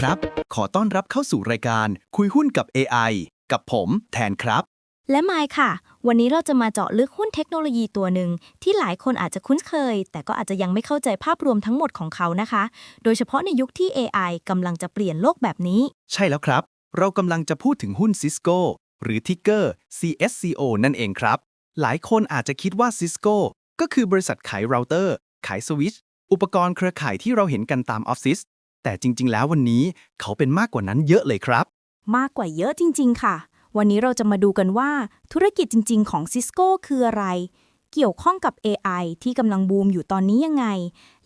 ครับ ขอต้อนรับเข้าสู่รายการคุยหุ้นกับ AI กับผมแทนครับ และไมค์ค่ะ วันนี้เราจะมาเจาะลึกหุ้นเทคโนโลยีตัวหนึ่งที่หลายคนอาจจะคุ้นเคย แต่ก็อาจจะยังไม่เข้าใจภาพรวมทั้งหมดของเขานะคะ โดยเฉพาะในยุคที่ AI กำลังจะเปลี่ยนโลกแบบนี้ ใช่แล้วครับ เรากำลังจะพูดถึงหุ้น Cisco หรือทิกเกอร์ CSCO นั่นเองครับ หลายคนอาจจะคิดว่า Cisco ก็คือบริษัทขายเราเตอร์ ขายสวิตช์อุปกรณ์เครือข่ายที่เราเห็นกันตามออฟฟิศ แต่จริง ๆ แล้ววันนี้เขาเป็นมากกว่านั้นเยอะเลยครับ มากกว่าเยอะจริง ๆ ค่ะ วันนี้เราจะมาดูกันว่าธุรกิจจริง ๆ ของ Cisco คืออะไร เกี่ยวข้องกับ AI ที่กำลังบูมอยู่ตอนนี้ยังไง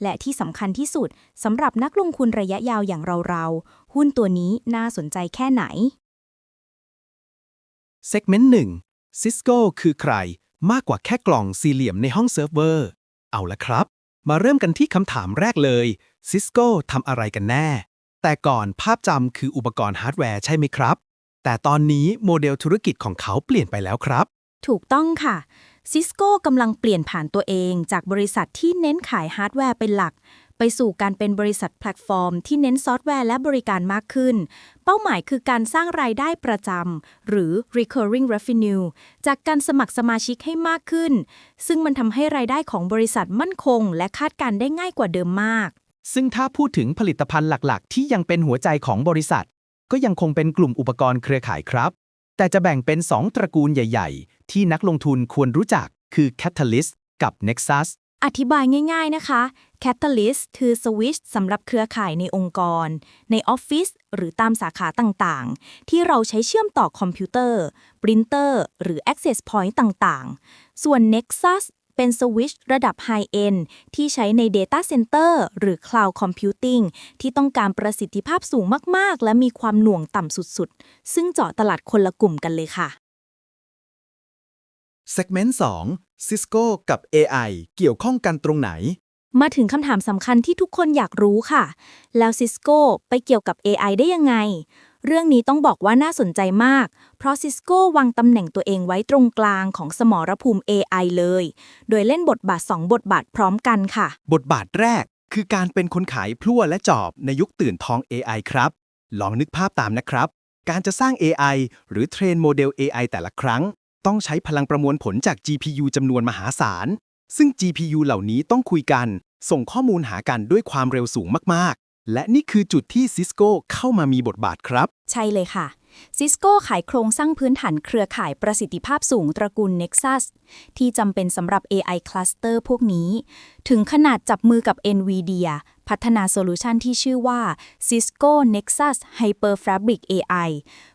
และที่สำคัญที่สุดสำหรับนักลงทุนระยะยาวอย่างเราๆ หุ้นตัวนี้น่าสนใจแค่ไหน Segment 1 Cisco คือใคร มากกว่าแค่กล่องสี่เหลี่ยมในห้องเซิร์ฟเวอร์ เอาละครับ มาเริ่มกันที่คำถามแรกเลย Cisco ทำอะไรกันแน่ แต่ก่อนภาพจำคืออุปกรณ์ฮาร์ดแวร์ใช่ไหมครับ แต่ตอนนี้โมเดลธุรกิจของเขาเปลี่ยนไปแล้วครับ ถูกต้องค่ะ Cisco กำลังเปลี่ยนผ่านตัวเองจากบริษัทที่เน้นขายฮาร์ดแวร์เป็นหลัก ไปสู่การเป็นบริษัทแพลตฟอร์มที่เน้นซอฟต์แวร์และบริการมากขึ้น เป้าหมายคือการสร้างรายได้ประจำ หรือ recurring revenue จากการสมัครสมาชิกให้มากขึ้น ซึ่งมันทำให้รายได้ของบริษัทมั่นคง และคาดการณ์ได้ง่ายกว่าเดิมมาก ซึ่งถ้าพูดถึงผลิตภัณฑ์หลักๆ ที่ยังเป็นหัวใจของบริษัท ก็ยังคงเป็นกลุ่มอุปกรณ์เครือข่ายครับ แต่จะแบ่งเป็น 2 ตระกูลใหญ่ ๆ ที่นักลงทุนควรรู้จัก คือ Catalyst กับ Nexus อธิบายง่ายๆนะคะ Catalyst คือสวิตช์สำหรับเครือข่ายในองค์กร ในออฟฟิศหรือตามสาขาต่างๆ ที่เราใช้เชื่อมต่อคอมพิวเตอร์ปรินเตอร์หรือ Access Point ต่างๆ ส่วน Nexus เป็นสวิตช์ระดับ High End ที่ใช้ใน Data Center หรือ Cloud Computing ที่ต้องการประสิทธิภาพสูงมากๆ และมีความหน่วงต่ำสุดๆ ซึ่งเจาะตลาดคนละกลุ่มกันเลยค่ะ Segment 2 Cisco กับ AI เกี่ยวข้องกันตรงไหน มาถึงคำถามสำคัญที่ทุกคนอยากรู้ค่ะ แล้ว Cisco ไปเกี่ยวกับ AI ได้ยังไง เรื่องนี้ต้องบอกว่าน่าสนใจมาก เพราะ Cisco วางตำแหน่งตัวเองไว้ตรงกลางของสมรภูมิ AI เลย โดยเล่นบทบาท 2 บทบาทพร้อมกันค่ะ บทบาทแรกคือการเป็นคนขายพลั่วและจอบในยุคตื่นทอง AI ครับ ลองนึกภาพตามนะครับ การจะสร้าง AI หรือเทรนโมเดล AI แต่ละครั้ง ต้องใช้พลังประมวลผลจาก GPU จำนวนมหาศาล ซึ่ง GPU เหล่านี้ต้องคุยกัน ส่งข้อมูลหากันด้วยความเร็วสูงมาก ๆ และนี่คือจุดที่ Cisco เข้ามามีบทบาทครับ ใช่เลยค่ะ Cisco ขายโครงสร้างพื้นฐานเครือข่ายประสิทธิภาพสูงตระกูล Nexus ที่จำเป็นสำหรับ AI Cluster พวกนี้ ถึงขนาดจับมือกับ NVIDIA พัฒนาโซลูชันที่ชื่อว่า Cisco Nexus Hyper Fabric AI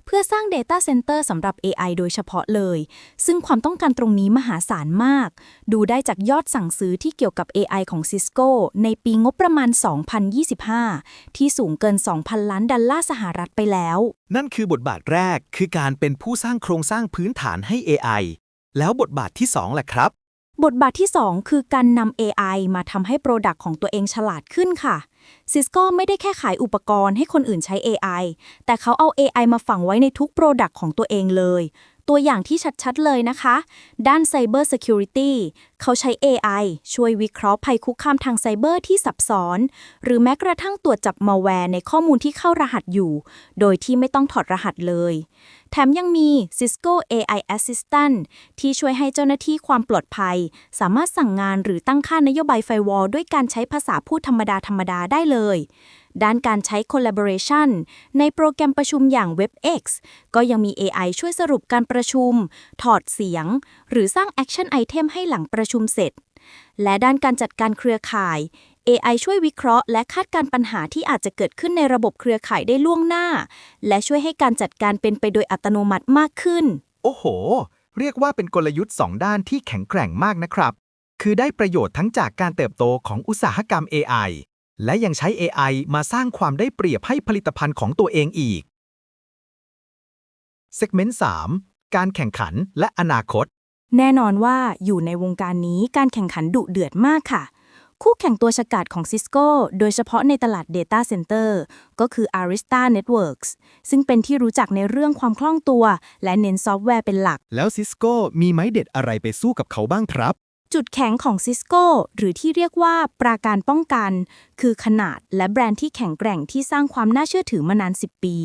เพื่อสร้าง Data Center สำหรับ AI โดยเฉพาะเลย ซึ่งความต้องการตรงนี้มหาศาลมาก ดูได้จากยอดสั่งซื้อที่เกี่ยวกับ AI ของ Cisco ในปีงบประมาณ 2025 ที่สูงเกิน 2,000 ล้านดอลลาร์สหรัฐไปแล้ว นั่นคือบทบาทแรกคือการเป็นผู้สร้างโครงสร้างพื้นฐานให้ AI แล้วบทบาทที่2ล่ะครับ บทบาทที่ 2 คือการนำ AI มาทำให้โปรดักต์ของตัวเองฉลาดขึ้นค่ะ Cisco ไม่ได้แค่ขายอุปกรณ์ให้คนอื่นใช้ AI แต่เขาเอา AI มาฝังไว้ในทุกโปรดักต์ของตัวเองเลย ตัวอย่างที่ชัดๆเลยนะคะ ด้าน Cyber Security เขาใช้ AI ช่วยวิเคราะห์ภัยคุกคามทางไซเบอร์ที่ซับซ้อน หรือแม้กระทั่งตรวจจับมาแวร์ในข้อมูลที่เข้ารหัสอยู่ โดยที่ไม่ต้องถอดรหัสเลย แถมยังมี Cisco AI Assistant ที่ช่วยให้เจ้าหน้าที่ความปลอดภัย สามารถสั่งงานหรือตั้งค่านโยบายไฟวอลด้วยการใช้ภาษาพูดธรรมดาธรรมดาได้เลยด้านการใช้ collaboration ในโปรแกรมประชุมอย่าง WebEx ก็ยังมี AI ช่วยสรุปการประชุม ถอดเสียง หรือสร้าง action item ให้หลังประชุมเสร็จ และด้านการจัดการเครือข่าย AI ช่วยวิเคราะห์และคาดการณ์ปัญหาที่อาจจะเกิดขึ้นในระบบเครือข่ายได้ล่วงหน้า และช่วยให้การจัดการเป็นไปโดยอัตโนมัติมากขึ้น โอ้โห เรียกว่าเป็นกลยุทธ์ 2 ด้านที่แข็งแกร่งมากนะครับ คือได้ประโยชน์ทั้งจากการเติบโตของอุตสาหกรรม AI และยังใช้ AI มาสร้างความได้เปรียบให้ผลิตภัณฑ์ของตัวเองอีก Segment 3 การแข่งขันและอนาคต แน่นอนว่าอยู่ในวงการนี้การแข่งขันดุเดือดมากค่ะ คู่แข่งตัวฉกาจของ Cisco โดยเฉพาะในตลาด Data Center ก็คือ Arista Networks ซึ่งเป็นที่รู้จักในเรื่องความคล่องตัว และเน้นซอฟต์แวร์เป็นหลัก แล้ว Cisco มีไม้เด็ดอะไรไปสู้กับเขาบ้างครับ จุดแข็งของ Cisco หรือที่เรียกว่าปราการป้องกัน คือขนาดและแบรนด์ที่แข็งแกร่งที่สร้างความน่าเชื่อถือมานาน 10 ปี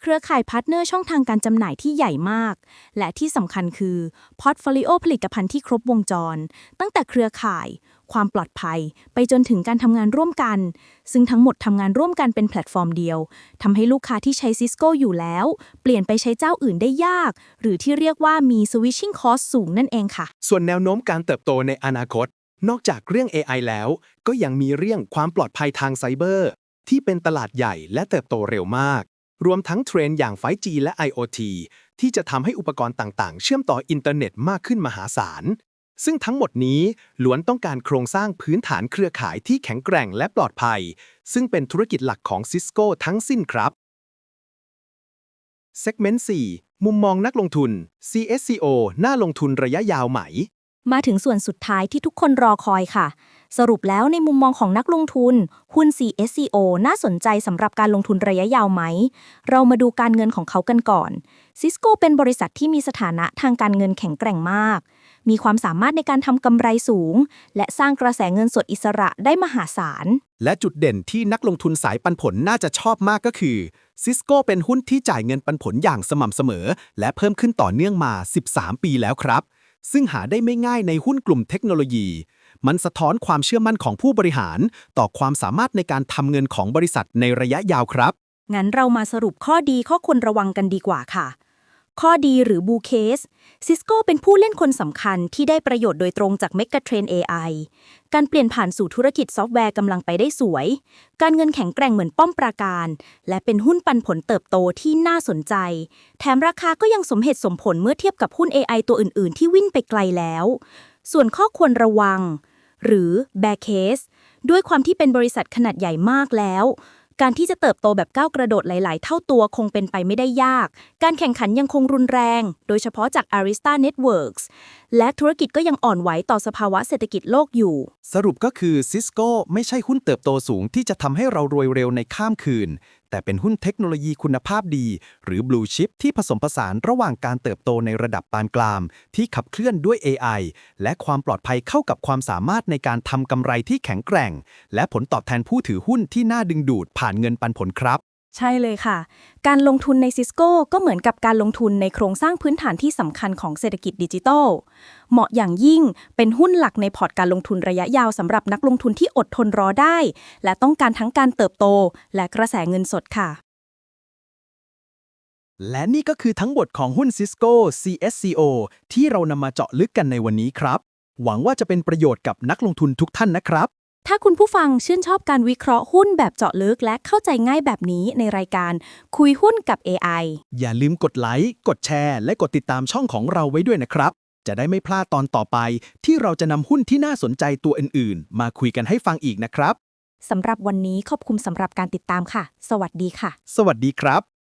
เครือข่ายพาร์ทเนอร์ช่องทางการจำหน่ายที่ใหญ่มาก และที่สำคัญคือพอร์ตโฟลิโอผลิตภัณฑ์ที่ครบวงจร ตั้งแต่เครือข่าย ความปลอดภัย ไปจนถึงการทำงานร่วมกัน ซึ่งทั้งหมดทำงานร่วมกันเป็นแพลตฟอร์มเดียวทำให้ลูกค้าที่ใช้ Cisco อยู่แล้ว เปลี่ยนไปใช้เจ้าอื่นได้ยาก หรือที่เรียกว่ามี switching cost สูงนั่นเองค่ะ ส่วนแนวโน้มการเติบโตในอนาคต นอกจากเรื่อง AI แล้ว ก็ยังมีเรื่องความปลอดภัยทางไซเบอร์ ที่เป็นตลาดใหญ่และเติบโตเร็วมาก รวมทั้งเทรนด์อย่าง 5G และ IoT ที่จะทำให้อุปกรณ์ต่างๆ เชื่อมต่ออินเทอร์เน็ตมากขึ้นมหาศาล ซึ่งทั้งหมดนี้ล้วนต้องการโครงสร้างพื้นฐานเครือข่ายที่แข็งแกร่งและปลอดภัย ซึ่งเป็นธุรกิจหลักของ Cisco ทั้งสิ้นครับ Segment 4 มุมมองนักลงทุน CSCO น่าลงทุนระยะยาวไหม มาถึงส่วนสุดท้ายที่ทุกคนรอคอยค่ะ สรุปแล้วในมุมมองของนักลงทุน หุ้น CSCO น่าสนใจสำหรับการลงทุนระยะยาวไหม เรามาดูการเงินของเขากันก่อน Cisco เป็นบริษัทที่มีสถานะทางการเงินแข็งแกร่งมาก มีความสามารถในการทำกำไรสูง และสร้างกระแสเงินสดอิสระได้มหาศาล และจุดเด่นที่นักลงทุนสายปันผลน่าจะชอบมากก็คือ Cisco เป็นหุ้นที่จ่ายเงินปันผลอย่างสม่ำเสมอ และเพิ่มขึ้นต่อเนื่องมา 13 ปีแล้วครับ ซึ่งหาได้ไม่ง่ายในหุ้นกลุ่มเทคโนโลยี มันสะท้อนความเชื่อมั่นของผู้บริหาร ต่อความสามารถในการทำเงินของบริษัทในระยะยาวครับ งั้นเรามาสรุปข้อดีข้อควรระวังกันดีกว่าค่ะ ข้อดีหรือบูเคส Cisco เป็นผู้เล่นคนสำคัญที่ได้ประโยชน์โดยตรงจาก Mega Trend AI การเปลี่ยนผ่านสู่ธุรกิจซอฟต์แวร์กำลังไปได้สวย การเงินแข็งแกร่งเหมือนป้อมปราการ และเป็นหุ้นปันผลเติบโตที่น่าสนใจ แถมราคาก็ยังสมเหตุสมผลเมื่อเทียบกับหุ้น AI ตัวอื่น ๆ ที่วิ่งไปไกลแล้ว ส่วนข้อควรระวัง หรือ bear case ด้วยความที่เป็นบริษัทขนาดใหญ่มากแล้ว การที่จะเติบโตแบบก้าวกระโดดหลาย ๆ เท่าตัวคงเป็นไปไม่ได้ยาก การแข่งขันยังคงรุนแรง โดยเฉพาะจาก Arista Networks และธุรกิจก็ยังอ่อนไหวต่อสภาวะเศรษฐกิจโลกอยู่ สรุปก็คือ Cisco ไม่ใช่หุ้นเติบโตสูงที่จะทำให้เรารวยเร็วในข้ามคืนแต่เป็นหุ้นเทคโนโลยีคุณภาพดี หรือ Blue Chip ที่ผสมผสานระหว่างการเติบโตในระดับปานกลางที่ขับเคลื่อนด้วย AI และความปลอดภัยเข้ากับความสามารถในการทำกำไรที่แข็งแกร่ง และผลตอบแทนผู้ถือหุ้นที่น่าดึงดูดผ่านเงินปันผลครับ ใช่เลยค่ะ การลงทุนใน Cisco ก็เหมือนกับการลงทุนในโครงสร้างพื้นฐานที่สำคัญของเศรษฐกิจดิจิทัล เหมาะอย่างยิ่งเป็นหุ้นหลักในพอร์ตการลงทุนระยะยาวสำหรับนักลงทุนที่อดทนรอได้ และต้องการทั้งการเติบโต และกระแสเงินสดค่ะ และนี่ก็คือทั้งหมดของหุ้น Cisco CSCO ที่เรานำมาเจาะลึกกันในวันนี้ครับ หวังว่าจะเป็นประโยชน์กับนักลงทุนทุกท่านนะครับ ถ้าคุณผู้ฟังชื่นชอบการวิเคราะห์หุ้นแบบเจาะลึกและเข้าใจง่ายแบบนี้ในรายการคุยหุ้นกับ AI อย่าลืมกดไลค์ กดแชร์ และกดติดตามช่องของเราไว้ด้วยนะครับ จะได้ไม่พลาดตอนต่อไป ที่เราจะนำหุ้นที่น่าสนใจตัวอื่นๆ มาคุยกันให้ฟังอีกนะครับ สำหรับวันนี้ขอบคุณสำหรับการติดตามค่ะ สวัสดีค่ะ สวัสดีครับ